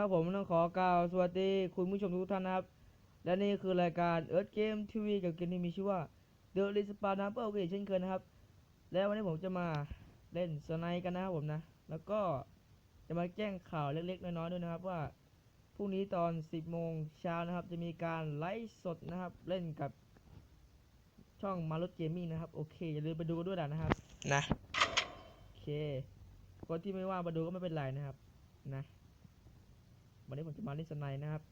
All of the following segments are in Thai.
นะครับผมต้องขอกล่าวสวัสดีคุณผู้ชมทุกท่านนะครับ และนี่คือรายการ Earth Game TV กับเกมที่มีชื่อว่า The r e s p a w n นะครับโอเคเช่นเคยนะครับ แล้ววันนี้ผมจะมาเล่นสไนกันนะครับผมนะ แล้วก็จะมาแจ้งข่าวเล็กๆ น้อยๆด้วยนะครับว่าพรุ่งนี้ตอน 10 โมงเช้านะครับ จะมีการไลฟ์สดนะครับ เล่นกับช่องมารุตเกมมิ่งนะครับ โอเค อย่าลืมไปดูกันด้วยนะครับ นะ โอเคคนที่ไม่ว่างมาดูก็ไม่เป็นไรนะครับ นะ วันนี้ผมจะมาเล่นสไนนะครับ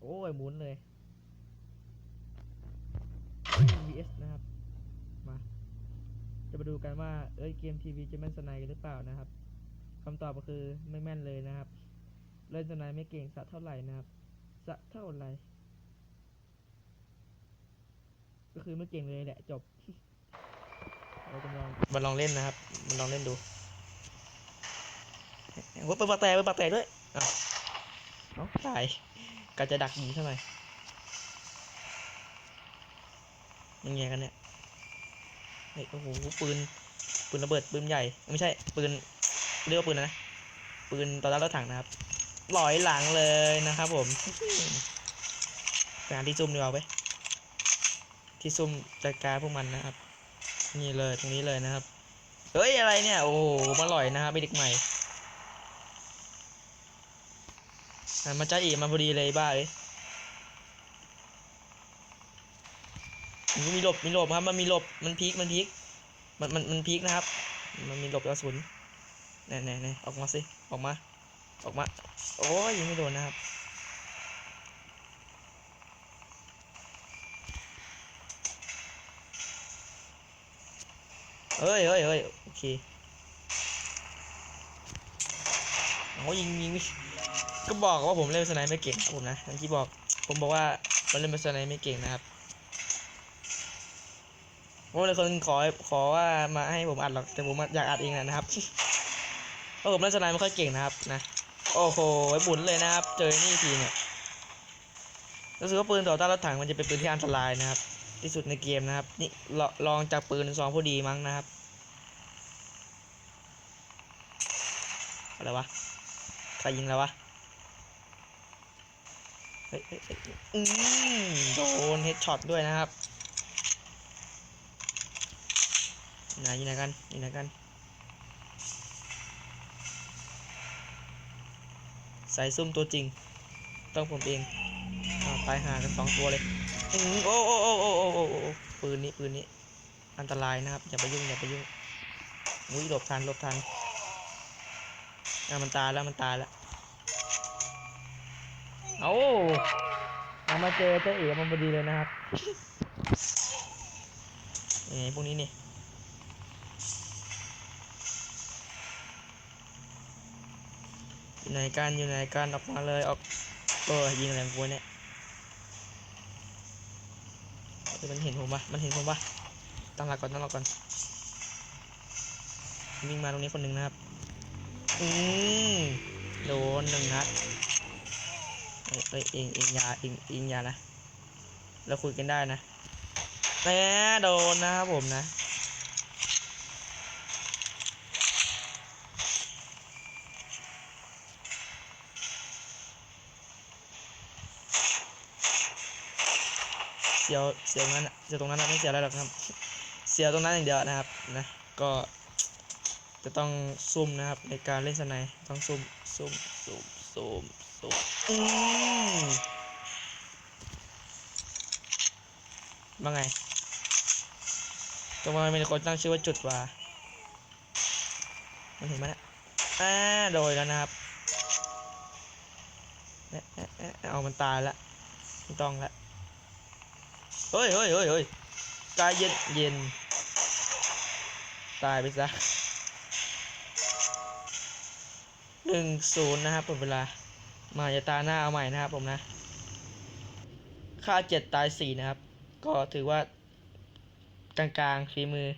โอ้ยหมุนเลย vs นะครับ มา จะมาดูกันว่า เอ้ยเกมทีวีจะแม่นสไนกันหรือเปล่านะครับคำตอบก็คือไม่แม่นเลยนะครับ เล่นสไนไม่เก่งสักเท่าไหร่นะครับสักเท่าไหร่ ก็คือไม่เก่งเลยแหละจบ เราจะลองมาลองเล่นนะครับ มาลองเล่นดูว่าเปิดปากแตกเปิดปากแตกด้วย อ้าวเอ้าตายกะจะดักยิงท่ไหร่มันไงกันเนี่ยเฮ้ยโอ้โหปืนปืนระเบิดปืนใหญ่ ไม่ใช่ปืนเรียกว่าปืนนะ ปืนต่อต้านรถถังนะครับลอยหลังเลยนะครับผมไปหาที่ซุ่มดีกว่าไปที่ซุ่มจัดการพวกมันนะครับ นี่เลยตรงนี้เลยนะครับ เฮ้ยอะไรเนี่ย โอ้โหมาลอยนะครับไอเด็กใหม่อะ มาจ้าอีมาพอดีเลยบ้าเลยมันมีหลบมีหลบครับ มันมีหลบมันพีกมันพีกมันมันมันพีกนะครับ มันมีหลบกระสุนแน่แน่แน่ออกมาสิออกมา ออกมา โอ้ยยิงไม่โดนนะครับเฮ้ยเฮ้ยเฮ้ยโอเคโอ้ยยิงยิง ก็บอกว่าผมเล่นสไนป์ไม่เก่งครับผมนะอย่างที่บอกผมบอกว่าผมเล่นสไนป์ไม่เก่งนะครับผมเลยคนขอขอว่ามาให้ผมอัดหรอกแต่ผมอยากอัดเองนะครับเพราะผมเล่นสไนป์ไม่ค่อยเก่งนะครับนะโอ้โหบุญเลยนะครับ เจอนี่ทีเนี่ยรู้สึกว่าปืนต่อต้านรถถังมันจะเป็นปืนที่อันตรายนะครับ ที่สุดในเกมนะครับ นี่ลองจากปืนซองผู้ดีมั้งนะครับอะไรวะใครยิงแล้ววะ เฮ้ยเฮ้ยเฮ้ย อืมโดนเฮดช็อตด้วยนะครับไหนอยู่ไหนกันอยู่ไหนกันใส่ซุ่มตัวจริง ต้องผมเองตายหากันสองตัวเลยอือโอ้โอ้โอ้โอ้โอ้โอ้ปืนนี้ปืนนี้ อันตรายนะครับ อย่าไปยุ่งอย่าไปยุ่งอุ้ยหลบทันหลบทันอะมันตายแล้วมันตายแล้ว เอาเอามาเจอเจ้าเอ๋มันพอดีเลยนะครับนี่พวกนี้นี่อยู่ไหนกันอยู่ไหนกันออกมาเลยออกเออยิงอะไรงกูเนี่ยมันเห็นผมปะมันเห็นผมปะตั้งหลักก่อนตั้งหลักก่อนวิ่งมาตรงนี้คนหนึ่งนะครับ อืมโดนหนึ่งนัด เอ้ยเองเองยาเองเองยานะ เราคุยกันได้นะแหมโดนนะครับผมนะเสียวเสียวนั้นเสียวตรงนั้นไม่เสียวอะไรหรอกครับ เสียวตรงนั้นอย่างเดียวนะครับนะก็จะต้องซุ่มนะครับในการเล่นสไนด์ต้องซุ่มซุ่มซุ่ม ซุ่มซุ่มอืมว่าไงตรงนั้นมีคนตั้งชื่อว่าจุดว่ามันเห็นไหมนะอ่าโดยแล้วนะครับเอ๊ะเอ๊ะเอ๊ะเอามันตายละไม่ต้องละ เฮ้ยเฮ้ยเฮ้ยเฮ้ยกายเย็นเย็น ตายไปซะ หนึ่งศูนย์นะครับหมดเวลา มาจะตาหน้าเอาใหม่นะครับผมนะค่าเจ็ดตายสี่นะครับ ก็ถือว่ากลางๆฝีมือ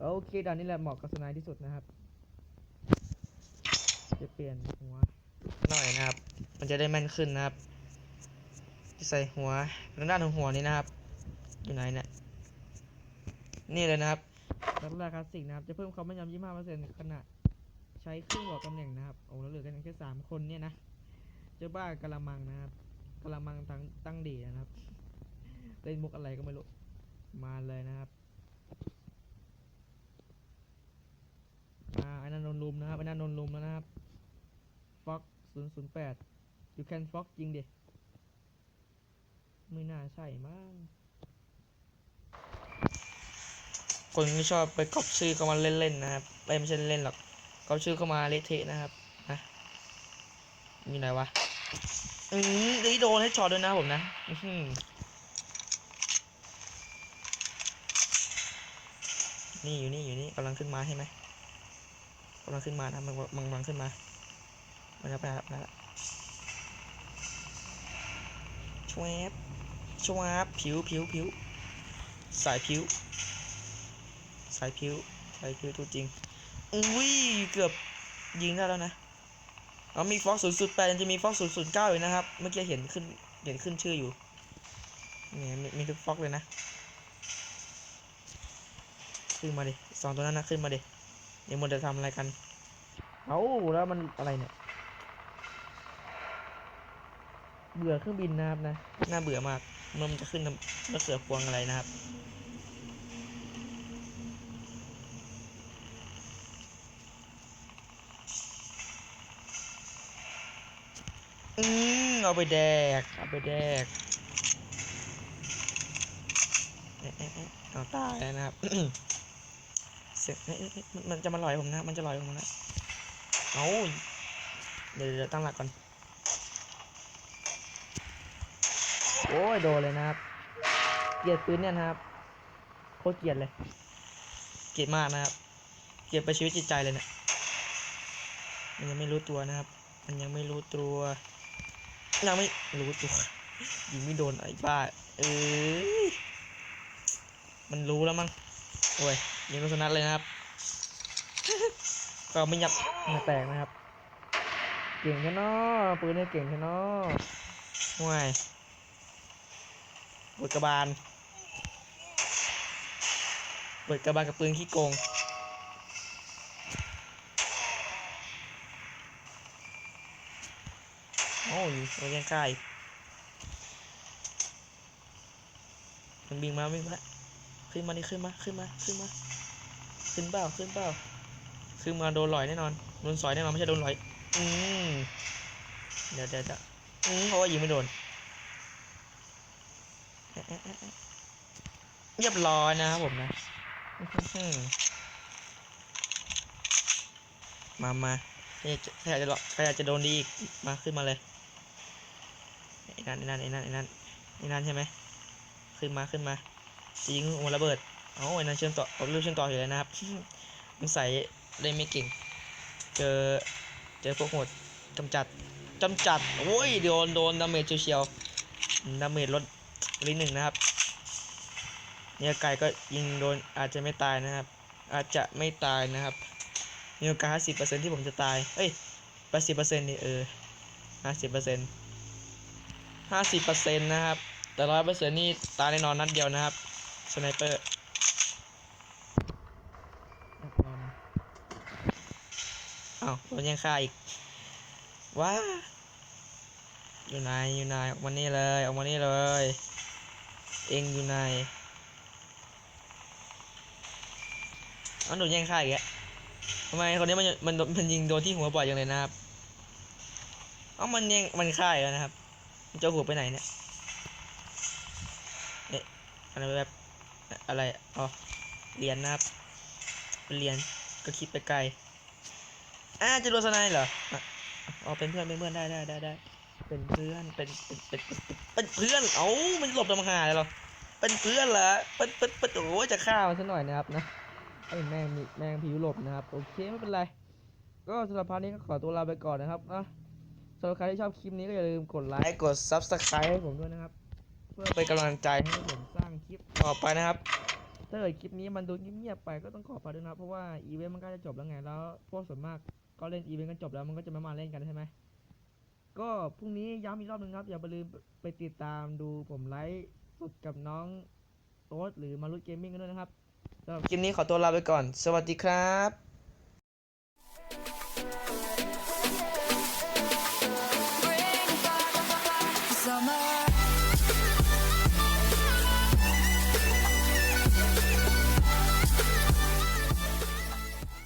โอเคด่านนี้แหละเหมาะกับสไนด์ที่สุดนะครับ จะเปลี่ยนหัวหน่อยนะครับ มันจะได้แม่นขึ้นนะครับใส่หัวทางด้านของหัวนี้นะครับ อยู่ไหนเนี่ยนี่เลยนะครับลักษณะคลาสสิกนะครับ จะเพิ่มความแม่นยำ25%ขณะ ช้ครึ่งหลอดตำแหน่งนะครับโอ้แล้วเหลือกันแค่สามคนเนี่ยนะเจ้าบ้ากะละมังนะครับกะละมังตั้งตั้งดีนะครับ เล่นมุกอะไรก็ไม่รู้มาเลยนะครับอ่าไอ้นันโดนลุมนะครับไอ้นันโดนลุมแล้วนะครับฟ็อกศูนย์ศูนย์แปด you can fog จริงดิไม่น่าใช่มั้งคนที่ชอบไปก๊อปชื่อเขามาเล่นๆนะครับไม่ไม่ใช่เล่นหรอก ก๊อปชื่อเข้ามาเละเทะนะครับนะมีอะไหนวะอืมเฮ้โดนให้ช็อตด้วยนะผมนะอืนี่อยู่นี่อยู่นี่กำลังขึ้นมาใช่ไหมกำลังขึ้นมานะมันมันกำลังขึ้นมามันจะไปแล้วไปแล้วชวบชวบผิวผิวผิวสายผิวสายพิ้วสายพิ้วตัวจริง อุ้ยเกือบยิงได้แล้วนะเอามีฟ็อกศูนย์จุดแปดจะมีฟ็อกศูนย์ศูนย์เก้าอยู่นะครับ เมื่อกี้เห็นขึ้นเห็นขึ้นชื่ออยู่เนี่ยมีมีทุกฟ็อกเลยนะ ขึ้นมาดิสองตัวนั้นนะขึ้นมาดิเดี๋ยวมันจะทำอะไรกัน เอาแล้วมันอะไรเนี่ย เบื่อเครื่องบินนะครับนะ น่าเบื่อมากเมื่อมันจะขึ้นมะเขือพวงอะไรนะครับ อืมเอาไปแดก เอาไปแดกเอ๊ะเอ๊ะเอาตายนะครับเสียงเอ๊ะเอ๊ะเอ๊ะมันจะมาลอยผมนะ มันจะลอยผมนะเอาเดี๋ยวเดี๋ยวตั้งหลักก่อน โอ้ยโดนเลยนะครับ เกลียดปืนเนี่ยนะครับ โคตรเกลียดเลย เกลียดมากนะครับ เกลียดไปชีวิตจิตใจเลยเนี่ย มันยังไม่รู้ตัวนะครับ มันยังไม่รู้ตัว ยังไม่รู้ตัวยิงไม่โดนไอ้บ้าเอ้ยมันรู้แล้วมั้งโอ้ยยิงลูกสนัดเลยนะครับ ก็ไม่หยับเหงื่แตกนะครับ เก่งแค่นอปืนเนี่ยเก่งแค่นอห่วยเปิดกระบาลเปิดกระบาลกับปืนขี้โกง อ้ยมันยังใกล้มันบิงมาวิ่งมาขึ้นมาดิขึ้นมาขึ้นมาขึ้นมาขึ้นเปล่าขึ้นเปล่าขึ้นมาโดนหลอยแน่นอนโดนสอยแน่นอนไม่ใช่โดนหลอยอืมเดี๋ยวเดี๋ยวเดี๋ยวอืมเพราะว่ายิงไม่โดนเรียบร้อยนะครับผมนะมามาใครจะใครอยากจะใครอยากจะโดนดีอีกมาขึ้นมาเลย ไอ้นั่นไอ้นั่นไอ้นั่นไอ้นั่นไอ้นั่นใช่ไหมขึ้นมาขึ้นมาจะยิงหัวระเบิดอ้าไอ้นั่นเชื่อมต่อเอาเรื่องเชื่อมต่ออยู่เลยนะครับมันใส่เล่นไม่เก่ง เจอเจอพวกโหดกำจัดกำจัดโอ้ยโดนโดนดาเมจเฉียวดาเมจลดลิหนึ่งนะครับเนี่ยไก่ก็ยิงโดนอาจจะไม่ตายนะครับ อาจจะไม่ตายนะครับมีโอกาสห้าสิบเปอร์เซ็นที่ผมจะตายเอ้ยแปดสิบเปอร์เซ็นต์นี่เออห้าสิบเปอร์เซ็นต์ ห้าสิบเปอร์เซ็นต์นะครับ แต่ร้อยเปอร์เซ็นต์นี่ตายแน่นอนนัดเดียวนะครับสไนเปอร์อ้าวโดนยังฆ่าอีกว้าอยู่ไหนอยู่ไหนออกมานี่เลยออกมานี่เลย เองอยู่ไหนอ้าวโดนแย่งฆ่าอีกแล้วทำไมคนนี้มันมันมันยิงโดนที่หัวบ่อยอย่างเลยนะครับ เอ้ามันยังมันฆ่าอีกแล้วนะครับ มันจะเอาหัวไปไหนเนี่ยเอ๊ะอะไรแบบอะไรอ๋อเหรียญนะครับเป็นเหรียญก็คิดไปไกลอ่าจะโดนสนด์เหรออ๋อเป็นเพื่อนเป็นเพื่อนได้ได้ได้ได้เป็นเพื่อนเป็นเป็นเป็นเป็นเพื่อนเอ้ามันหลบทำหาเลยหรอเป็นเพื่อนเหรอเป็นเป็นเป็นโอ้จะฆ่ามันซะหน่อยนะครับนะไอ้แมงแมงผิวหลบนะครับโอเคไม่เป็นไร ก็สำหรับพาร์ทนี้ก็ขอตัวลาไปก่อนนะครับนะ สำหรับใครที่ชอบคลิปนี้ก็อย่าลืมกดไลค์ กด subscribe ให้ผมด้วยนะครับ เพื่อเป็นกำลังใจให้ผมสร้างคลิปต่อไปนะครับถ้าเกิดคลิปนี้มันดูเงียบๆไปก็ต้องขอไปด้วยนะครับ เพราะว่าอีเวนต์มันก็จะจบแล้วไง แล้วพวกส่วนมากก็เล่นอีเวนต์กันจบแล้วมันก็จะไม่มาเล่นกันใช่ไหม ก็พรุ่งนี้ย้ำอีกรอบหนึงครับ อย่าไปลืมไปติดตามดูผมไลฟ์สดกับน้องโต๊ดหรือมารุดเกมมิ่งกันด้วยนะครับสำหรับคลิปนี้ขอตัวลาไปก่อน สวัสดีครับ